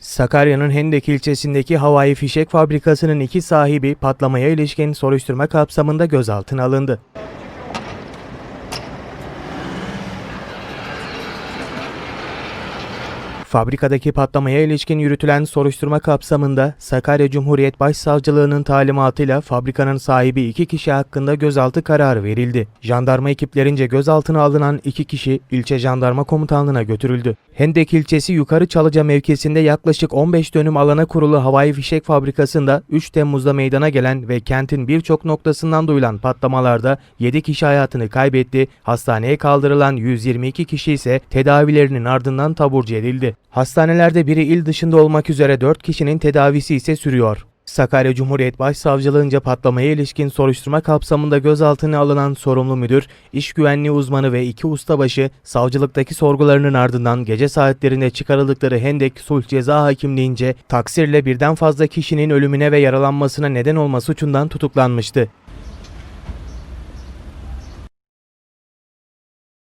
Sakarya'nın Hendek ilçesindeki havai fişek fabrikasının iki sahibi patlamaya ilişkin soruşturma kapsamında gözaltına alındı. Fabrikadaki patlamaya ilişkin yürütülen soruşturma kapsamında Sakarya Cumhuriyet Başsavcılığı'nın talimatıyla fabrikanın sahibi iki kişi hakkında gözaltı kararı verildi. Jandarma ekiplerince gözaltına alınan iki kişi ilçe jandarma komutanlığına götürüldü. Hendek ilçesi Yukarı Çalıca mevkisinde yaklaşık 15 dönüm alana kurulu havai fişek fabrikasında 3 Temmuz'da meydana gelen ve kentin birçok noktasından duyulan patlamalarda 7 kişi hayatını kaybetti, hastaneye kaldırılan 122 kişi ise tedavilerinin ardından taburcu edildi. Hastanelerde biri il dışında olmak üzere 4 kişinin tedavisi ise sürüyor. Sakarya Cumhuriyet Başsavcılığınca patlamaya ilişkin soruşturma kapsamında gözaltına alınan sorumlu müdür, iş güvenliği uzmanı ve iki ustabaşı savcılıktaki sorgularının ardından gece saatlerinde çıkarıldıkları Hendek Sulh Ceza Hakimliğince taksirle birden fazla kişinin ölümüne ve yaralanmasına neden olma suçundan tutuklanmıştı.